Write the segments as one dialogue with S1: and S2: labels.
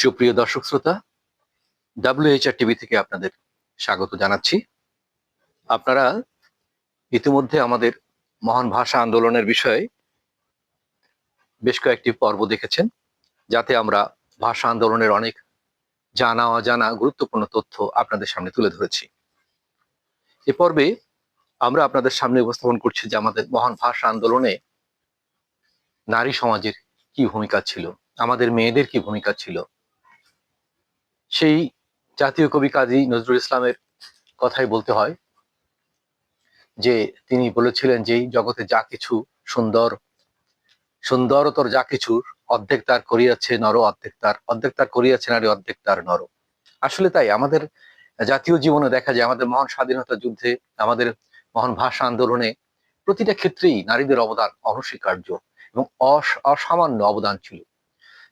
S1: সুপ্রিয় দর্শক শ্রোতা ডাব্লিউএইচআর টিভি থেকে আপনাদের স্বাগত জানাচ্ছি। আপনারা ইতিমধ্যে আমাদের মহান ভাষা আন্দোলনের বিষয়ে বেশ কয়েকটি পর্ব দেখেছেন, যাতে আমরা ভাষা আন্দোলনের অনেক জানা, অজানা, গুরুত্বপূর্ণ তথ্য আপনাদের সামনে তুলে ধরেছি। এ পর্বে আমরা আপনাদের সামনে উপস্থাপন করছি যে আমাদের মহান ভাষা আন্দোলনে নারী সমাজের কি ভূমিকা ছিল, আমাদের মেয়েদের কি ভূমিকা ছিল সেই জাতীয় কবি কাজী নজরুল ইসলামের কথাই বলতে হয়, যে তিনি বলেছিলেন যে জগতে যা কিছু সুন্দর, সুন্দরতর যা কিছুর, অর্ধেক তার করিয়াছে নর, অর্ধেক তার অর্ধেক তার করিয়াছে নারী, অর্ধেক তার নর। আসলে তাই, আমাদের জাতীয় জীবনে দেখা যায়, আমাদের মহান স্বাধীনতা যুদ্ধে, আমাদের মহান ভাষা আন্দোলনে প্রতিটা ক্ষেত্রেই নারীদের অবদান অনস্বীকার্য এবং অস- অসামান্য অবদান ছিল।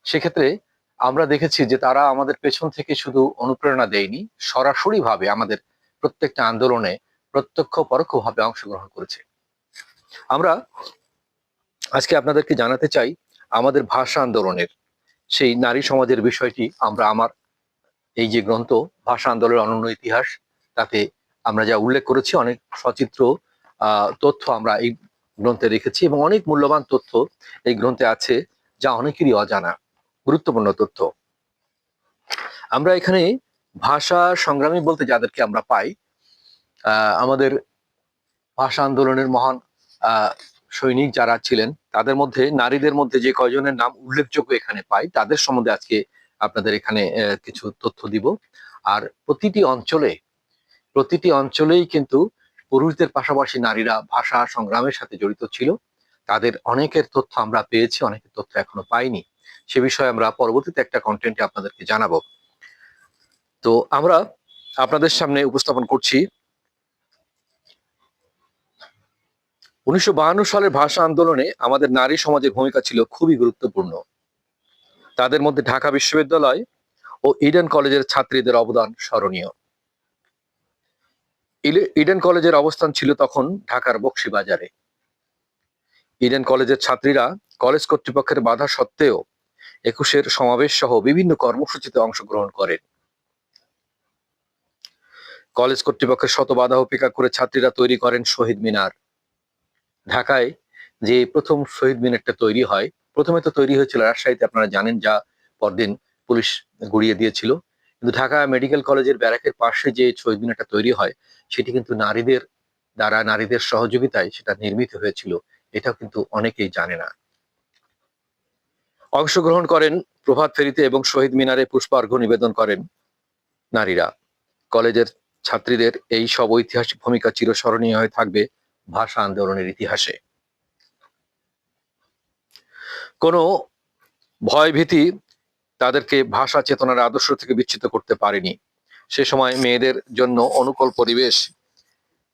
S1: সেক্ষেত্রে আমরা দেখেছি যে তারা আমাদের পেছন থেকে শুধু অনুপ্রেরণা দেয়নি, সরাসরি ভাবে আমাদের প্রত্যেকটা আন্দোলনে প্রত্যক্ষ পরোক্ষভাবে অংশগ্রহণ করেছে। আমরা আজকে আপনাদেরকে জানাতে চাই, আমাদের ভাষা আন্দোলনের সেই নারী সমাজের বিষয়টি আমরা আমার এই যে গ্রন্থ, ভাষা আন্দোলনের অনন্য ইতিহাস, তাতে আমরা যা উল্লেখ করেছি, অনেক সচিত্র তথ্য আমরা এই গ্রন্থে রেখেছি এবং অনেক মূল্যবান তথ্য এই গ্রন্থে আছে, যা অনেকেরই অজানা। গুরুত্বপূর্ণ তথ্য। আমরা এখানে ভাষা সংগ্রামী বলতে যাদেরকে আমরা পাই আমাদের ভাষা আন্দোলনের মহান সৈনিক যারা ছিলেন, তাদের মধ্যে, নারীদের মধ্যে যে কয়জনের নাম উল্লেখযোগ্য এখানে পাই, তাদের সম্বন্ধে আজকে আপনাদের এখানে কিছু তথ্য দিব। আর প্রতিটি অঞ্চলে, প্রতিটি অঞ্চলেই কিন্তু পুরুষদের পাশাপাশি নারীরা ভাষা সংগ্রামের সাথে জড়িত ছিল। তাদের অনেকের তথ্য আমরা পেয়েছি, অনেকের তথ্য এখনও পাইনি। সে বিষয়ে আমরা পরবর্তীতে একটা কন্টেন্টে আপনাদেরকে জানাব। তো আমরা আপনাদের সামনে উপস্থাপন করছি উনিশশো সালের ভাষা আন্দোলনে আমাদের নারী সমাজের ভূমিকা ছিল খুবই গুরুত্বপূর্ণ। তাদের মধ্যে ঢাকা বিশ্ববিদ্যালয় ও ইডেন কলেজের ছাত্রীদের অবদান স্মরণীয়। ইডেন কলেজের অবস্থান ছিল তখন ঢাকার বক্সিবাজারে। ইডেন কলেজের ছাত্রীরা কলেজ কর্তৃপক্ষের বাধা সত্ত্বেও একুশের সমাবেশ সহ বিভিন্ন কর্মসূচিতে অংশগ্রহণ করেন। কলেজ কর্তৃপক্ষের শত বাধা উপেক্ষা করে ছাত্রীরা তৈরি করেন শহীদ মিনার। ঢাকায় যে প্রথম শহীদ মিনারটা তৈরি হয়, প্রথমে তো তৈরি হয়েছিল রাজশাহীতে, আপনারা জানেন যা পরদিন পুলিশ গুড়িয়ে দিয়েছিল। কিন্তু ঢাকা মেডিকেল কলেজের ব্যারাকের পাশে যে শহীদ মিনারটা তৈরি হয়, সেটি কিন্তু নারীদের দ্বারা, নারীদের সহযোগিতায় সেটা নির্মিত হয়েছিল। এটাও কিন্তু অনেকেই জানে না। অংশগ্রহণ করেন প্রভাত ফেরিতে এবং শহীদ মিনারে পুষ্পার্ঘ্য নিবেদন করেন নারীরা। কলেজের ছাত্রীদের এই সব ঐতিহাসিক ভূমিকা চিরস্মরণীয় হয়ে থাকবে ভাষা আন্দোলনের ইতিহাসে। কোনো ভয়ভীতি তাদেরকে ভাষা চেতনার আদর্শ থেকে বিচ্ছিত করতে পারেনি। সে সময় মেয়েদের জন্য অনুকূল পরিবেশ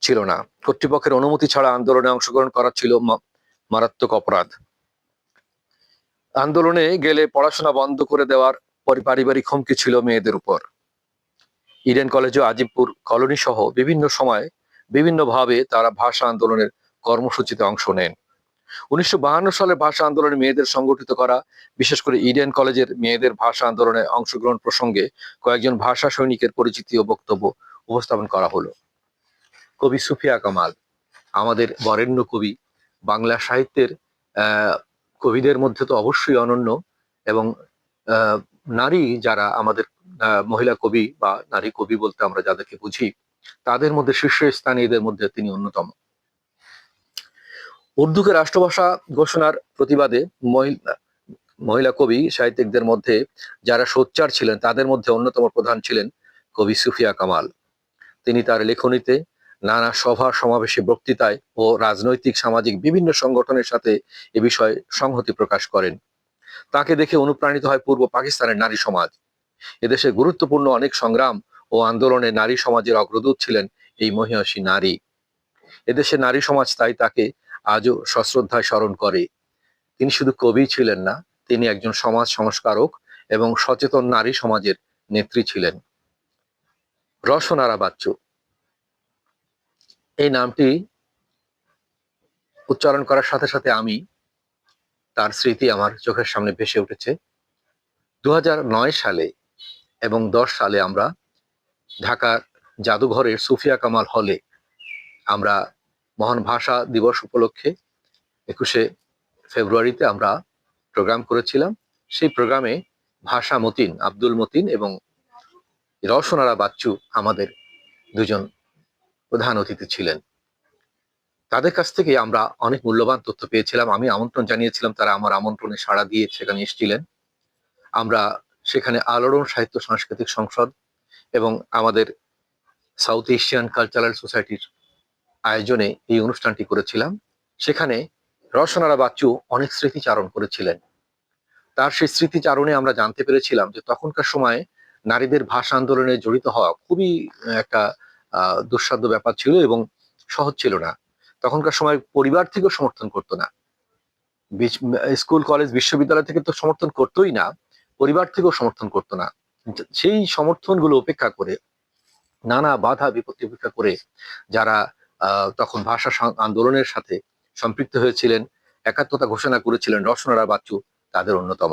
S1: ছিল না। কর্তৃপক্ষের অনুমতি ছাড়া আন্দোলনে অংশগ্রহণ করা ছিল মারাত্মক অপরাধ। আন্দোলনে গেলে পড়াশোনা বন্ধ করে দেওয়ার পরি- পারিবারিক হুমকি ছিল মেয়েদের উপর। ইডেন কলেজ ও আজিমপুর কলোনি সহ বিভিন্ন সময় বিভিন্নভাবে তারা ভাষা আন্দোলনের কর্মসূচিতে অংশ নেন। উনিশশো সালে ভাষা আন্দোলনে মেয়েদের সংগঠিত করা, বিশেষ করে ইডেন কলেজের মেয়েদের ভাষা আন্দোলনে অংশগ্রহণ প্রসঙ্গে কয়েকজন ভাষা সৈনিকের পরিচিতি ও বক্তব্য উপস্থাপন করা হলো। কবি সুফিয়া কামাল, আমাদের বরেণ্য কবি, বাংলা সাহিত্যের কবিদের মধ্যে তো অবশ্যই অনন্য এবং নারী যারা আমাদের মহিলা কবি বা নারী কবি বলতে আমরা যাদেরকে বুঝি, তাদের মধ্যে শীর্ষস্থানীয়দের মধ্যে তিনি অন্যতম। উর্দুকে রাষ্ট্রভাষা ঘোষণার প্রতিবাদে মহিলা কবি, সাহিত্যিকদের মধ্যে যারা সোচ্চার ছিলেন, তাদের মধ্যে অন্যতম প্রধান ছিলেন কবি সুফিয়া কামাল। তিনি তার লেখনীতে নানা সভা, সমাবেশে বক্তৃতায় ও রাজনৈতিক, সামাজিক বিভিন্ন সংগঠনের সাথে এ বিষয়ে সংহতি প্রকাশ করেন। তাকে দেখে অনুপ্রাণিত হয় পূর্ব পাকিস্তানের নারী সমাজ। এদেশে গুরুত্বপূর্ণ অনেক সংগ্রাম ও আন্দোলনে নারী সমাজের অগ্রদূত ছিলেন এই মহিষী নারী। এদেশে নারী সমাজ তাই তাকে আজও সশ্রদ্ধায় স্মরণ করে। তিনি শুধু কবি ছিলেন না, তিনি একজন সমাজ সংস্কারক এবং সচেতন নারী সমাজের নেত্রী ছিলেন। রসনারা বাচ্চু এই নামটি উচ্চারণ করার সাথে সাথে আমি তার স্মৃতি আমার চোখের সামনে ভেসে উঠেছে। দু হাজার নয় সালে এবং দশ সালে আমরা ঢাকার জাদুঘরের সুফিয়া কামাল হলে আমরা মহান ভাষা দিবস উপলক্ষে একুশে ফেব্রুয়ারিতে আমরা প্রোগ্রাম করেছিলাম। সেই প্রোগ্রামে ভাষা মতিন, আব্দুল মতিন এবং রওশনারা বাচ্চু আমাদের দুজন প্রধান অতিথি ছিলেন। তাদের কাছ থেকে আমরা অনেক মূল্যবান তথ্য পেয়েছিলাম। আমি আমন্ত্রণ জানিয়েছিলাম, তারা আমার আমন্ত্রণে সাড়া দিয়ে সেখানে এসেছিলেন। আমরা সেখানে আলোড়ন সাহিত্য সাংস্কৃতিক সংসদ এবং আমাদের সাউথ এশিয়ান কালচারাল সোসাইটির আয়োজনে এই অনুষ্ঠানটি করেছিলাম। সেখানে রসনারা বাচ্চু অনেক স্মৃতিচারণ করেছিলেন। তার সেই স্মৃতিচারণে আমরা জানতে পেরেছিলাম যে তখনকার সময়ে নারীদের ভাষা আন্দোলনে জড়িত হওয়া খুবই একটা দুঃসাধ্য ব্যাপার ছিল এবং সহজ ছিল না। তখনকার সময় পরিবার থেকেও সমর্থন করতো না। স্কুল, কলেজ, বিশ্ববিদ্যালয় থেকে তো সমর্থন করতোই না, পরিবার থেকেও সমর্থন করতো না। সেই সমর্থনগুলো উপেক্ষা করে, নানা বাধা বিপত্তি উপেক্ষা করে যারা তখন ভাষা আন্দোলনের সাথে সম্পৃক্ত হয়েছিলেন, একাত্মতা ঘোষণা করেছিলেন রসনারা বাচ্চু, তাদের অন্যতম।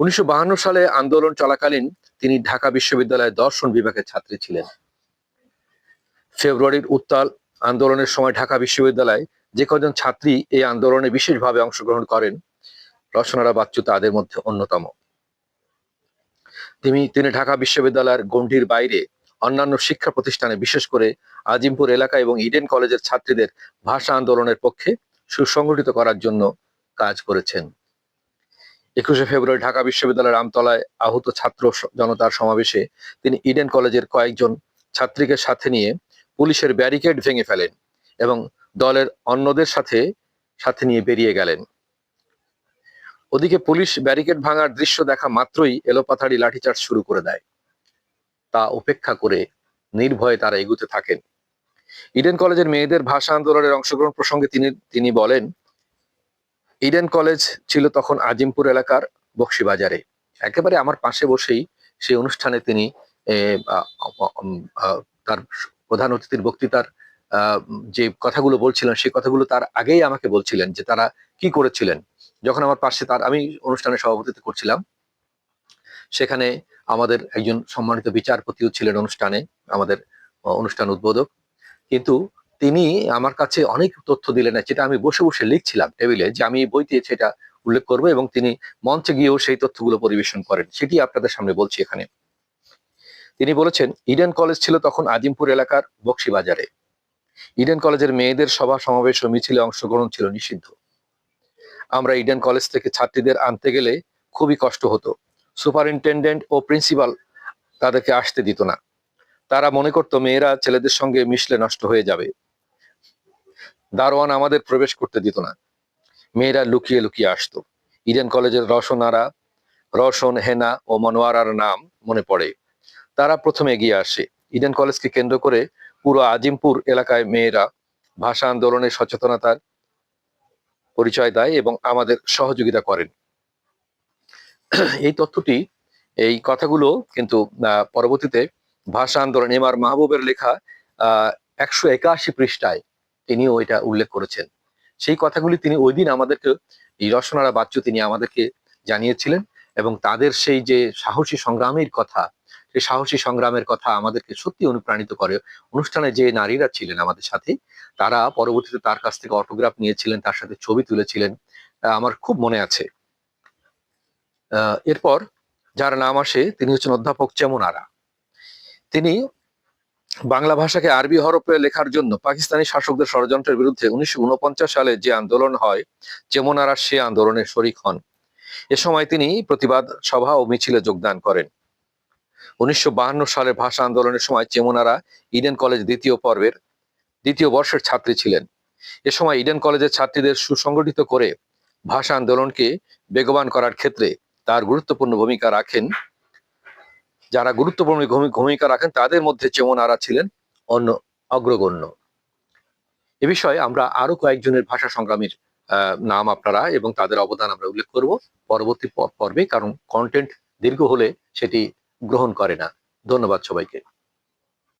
S1: উনিশশো সালে আন্দোলন চলাকালীন তিনি ঢাকা বিশ্ববিদ্যালয়ের দর্শন বিভাগের ছাত্রী ছিলেন। ফেব্রুয়ারির উত্তাল আন্দোলনের সময় ঢাকা বিশ্ববিদ্যালয়ে যে কজন ছাত্রী এই আন্দোলনে বিশেষভাবে অংশগ্রহণ করেন রসনারা বাচ্চু তাদের মধ্যে অন্যতম। তিনি তিনি ঢাকা বিশ্ববিদ্যালয়ের গণ্ডির বাইরে অন্যান্য শিক্ষা প্রতিষ্ঠানে বিশেষ করে আজিমপুর এলাকা এবং ইডেন কলেজের ছাত্রীদের ভাষা আন্দোলনের পক্ষে সুসংগঠিত করার জন্য কাজ করেছেন। একুশে ফেব্রুয়ারি ঢাকা বিশ্ববিদ্যালয়ের আমতলায় আহত ছাত্র জনতার সমাবেশে তিনি ইডেন কলেজের কয়েকজন ছাত্রীকে সাথে নিয়ে পুলিশের ব্যারিকেড ভেঙে ফেলেন এবং দলের অন্যদের সাথে সাথে নিয়ে বেরিয়ে গেলেন। ওদিকে পুলিশ ব্যারিকেড ভাঙার দৃশ্য দেখা মাত্রই এলোপাথাড়ি লাঠিচার্জ শুরু করে দেয়। তা উপেক্ষা করে নির্ভয়ে তারা এগুতে থাকেন। ইডেন কলেজের মেয়েদের ভাষা আন্দোলনের অংশগ্রহণ প্রসঙ্গে তিনি তিনি বলেন, ইডেন কলেজ ছিল তখন আজিমপুর এলাকার বক্সিবাজারে। একেবারে আমার পাশে বসেই সেই অনুষ্ঠানে তিনি তার প্রধান অতিথির বক্তৃতার যে কথাগুলো বলছিলেন, সেই কথাগুলো তার আগেই আমাকে বলছিলেন যে তারা কি করেছিলেন। যখন আমার পাশে তার, আমি অনুষ্ঠানে সভাপতিত্ব করছিলাম। সেখানে আমাদের একজন সম্মানিত বিচারপতিও ছিলেন অনুষ্ঠানে, আমাদের অনুষ্ঠান উদ্বোধক। কিন্তু তিনি আমার কাছে অনেক তথ্য দিলেন যেটা আমি বসে বসে লিখছিলাম টেবিলে যে আমি বইতে সেটা উল্লেখ করব এবং তিনি মঞ্চে গিয়েও সেই তথ্যগুলো পরিবেশন করেন। সেটি আপনাদের সামনে বলছি এখানে। তিনি বলেছেন, ইডেন কলেজ ছিল তখন আজিমপুর এলাকার বক্সিবাজারে। ইডেন কলেজের মেয়েদের সভা, সমাবেশ ও মিছিলে অংশগ্রহণ ছিল নিষিদ্ধ। আমরা ইডেন কলেজ থেকে ছাত্রীদের আনতে গেলে খুবই কষ্ট হতো। সুপারিনটেন্ডেন্ট ও প্রিন্সিপাল তাদেরকে আসতে দিত না। তারা মনে করতো, মেয়েরা ছেলেদের সঙ্গে মিশলে নষ্ট হয়ে যাবে। দারোয়ান আমাদের প্রবেশ করতে দিত না। মেয়েরা লুকিয়ে লুকিয়ে আসতো। ইডেন কলেজের রসনারা রসন হেনা ও মনোয়ারার নাম মনে পড়ে। তারা প্রথমে এগিয়ে আসে। ইডেন কলেজকে কেন্দ্র করে পুরো আজিমপুর এলাকায় মেয়েরা ভাষা আন্দোলনের সচেতনতার পরিচয় দেয় এবং আমাদের সহযোগিতা করেন। এই তথ্যটি, এই কথাগুলো কিন্তু পরবর্তীতে ভাষা আন্দোলন এম আর মাহবুবের লেখা, আহ, একশো একাশি পৃষ্ঠায় তিনিও এটা উল্লেখ করেছেন। সেই কথাগুলি তিনি ওই দিন আমাদেরকে, এই রসনারা বাচ্চু তিনি আমাদেরকে জানিয়েছিলেন এবং তাদের সেই যে সাহসী সংগ্রামের কথা সেই সাহসী সংগ্রামের কথা আমাদেরকে সত্যি অনুপ্রাণিত করে। অনুষ্ঠানে যে নারীরা ছিলেন আমাদের সাথে, তারা পরবর্তীতে তার কাছ থেকে অটোগ্রাফ নিয়েছিলেন, তার সাথে ছবি তুলেছিলেন। আমার খুব মনে আছে। এরপর যার নাম আসে, তিনি হচ্ছেন অধ্যাপক চেমনারা তিনি বাংলা ভাষাকে আরবি হরফে লেখার জন্য পাকিস্তানি শাসকদের ষড়যন্ত্রের বিরুদ্ধে উনিশশো উনপঞ্চাশ সালে যে আন্দোলন হয় চেমনারা সে আন্দোলনে শরিক হন। এ সময় তিনি প্রতিবাদ সভা ও মিছিলে যোগদান করেন। উনিশশো সালের ভাষা আন্দোলনের সময় চেমনারা ইডেন কলেজ দ্বিতীয় পর্বের দ্বিতীয় বর্ষের ছাত্রী ছিলেন। এ সময় ইডেন কলেজের ছাত্রীদের সুসংগঠিত করে ভাষা আন্দোলনকে বেগবান করার ক্ষেত্রে তার গুরুত্বপূর্ণ ভূমিকা রাখেন। যারা গুরুত্বপূর্ণ ভূমিকা রাখেন, তাদের মধ্যে চেমনারা ছিলেন অন্য অগ্রগণ্য। এ বিষয়ে আমরা আরও কয়েকজনের ভাষা সংগ্রামীর নাম আপনারা এবং তাদের অবদান আমরা উল্লেখ করব পরবর্তী পর্বে, কারণ কন্টেন্ট দীর্ঘ হলে সেটি গ্রহণ করে না। ধন্যবাদ সবাইকে।